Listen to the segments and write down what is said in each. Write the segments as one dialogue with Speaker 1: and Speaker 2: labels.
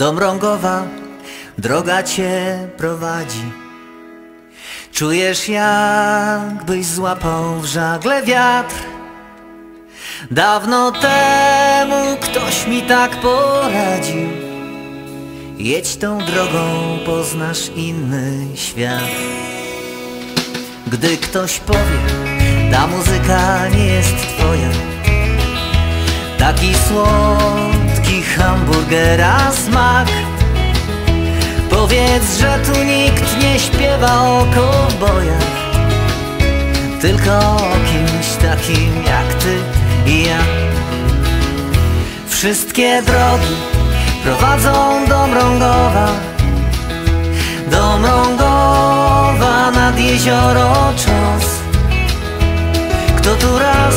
Speaker 1: Do Mrągowa droga cię prowadzi. Czujesz jakbyś złapał w żagle wiatr. Dawno temu ktoś mi tak poradził. Jedź tą drogą, poznasz inny świat. Gdy ktoś powie, ta muzyka nie jest twoja. Taki słodki hamburgera smak. Powiedz, że tu nikt nie śpiewa o kowbojach Tylko o kimś takim jak ty i ja. Wszystkie drogi prowadzą do Mrągowa Do Mrągowa nad jezioro Czos. Kto tu raz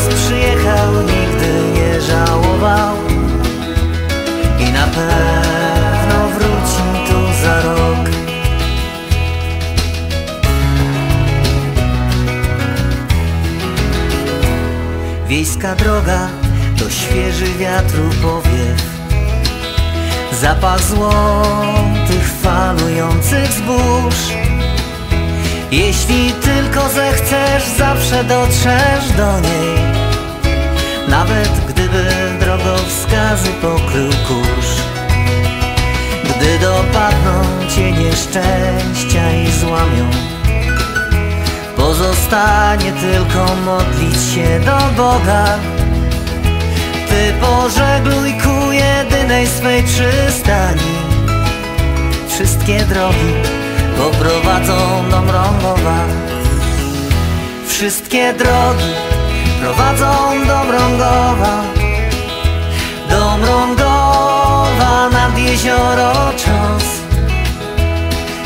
Speaker 1: Wiejska droga to świeży wiatru powiew Zapach złotych falujących zbóż Jeśli tylko zechcesz, zawsze dotrzesz do niej. Nawet gdyby drogowskazy pokrył kurz. Gdy dopadną cię nieszczęścia i złamią Pozostanie tylko modlić się do Boga. Ty pożegluj ku jedynej swej przystani. Wszystkie drogi poprowadzą do Mrągowa Wszystkie drogi prowadzą do Mrągowa Do Mrągowa nad jezioro Czos.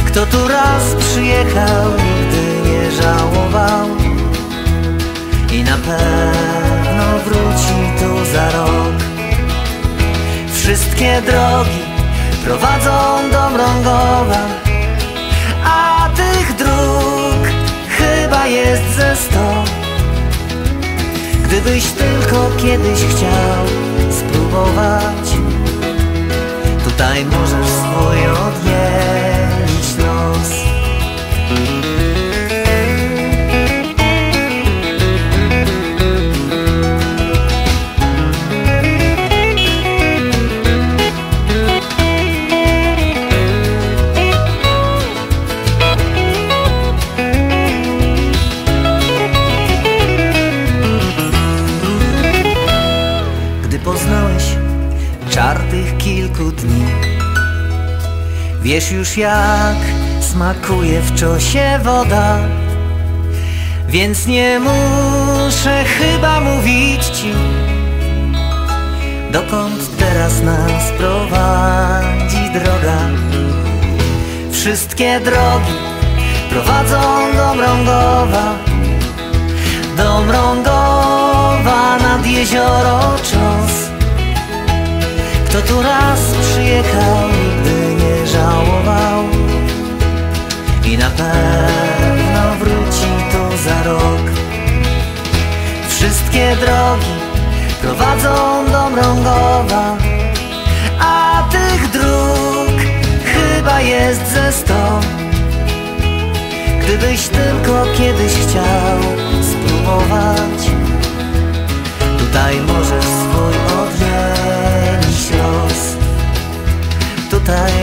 Speaker 1: Kto tu raz przyjechał, Wszystkie drogi prowadzą do Mrągowa A tych dróg chyba jest ze sto. Gdybyś tylko kiedyś chciał spróbować Tutaj możesz poznałeś czar tych kilku dni. Wiesz już jak smakuje w czosie woda Więc nie muszę chyba mówić ci Dokąd teraz nas prowadzi droga. Wszystkie drogi prowadzą do Mrągowa Do Mrągowa nad jezioro Kto tu raz przyjechał, nigdy nie żałował. I na pewno wróci tu za rok. Wszystkie drogi prowadzą do Mrągowa A tych dróg chyba jest ze sto. Gdybyś tylko kiedyś chciał spróbować Tutaj możesz time.